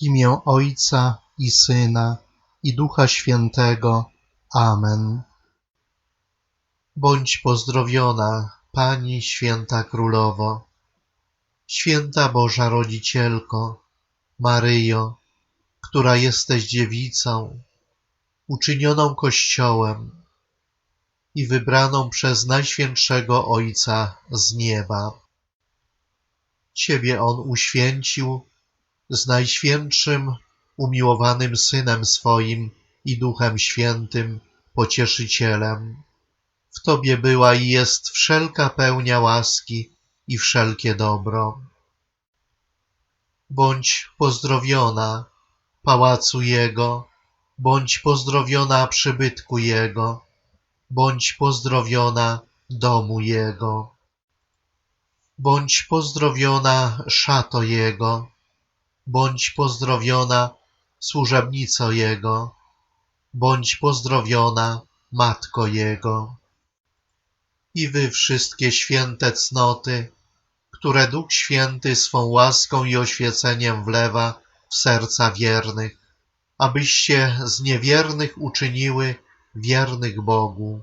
Imię Ojca i Syna i Ducha Świętego. Amen. Bądź pozdrowiona, Pani Święta Królowo, Święta Boża Rodzicielko, Maryjo, która jesteś dziewicą, uczynioną Kościołem i wybraną przez Najświętszego Ojca z nieba. Ciebie On uświęcił z Najświętszym, umiłowanym Synem swoim i Duchem Świętym, Pocieszycielem. W Tobie była i jest wszelka pełnia łaski i wszelkie dobro. Bądź pozdrowiona, pałacu Jego, bądź pozdrowiona przybytku Jego, bądź pozdrowiona domu Jego. Bądź pozdrowiona szato Jego, bądź pozdrowiona służebnico Jego, bądź pozdrowiona Matko Jego. I wy wszystkie święte cnoty, które Duch Święty swą łaską i oświeceniem wlewa w serca wiernych, abyście z niewiernych uczyniły wiernych Bogu.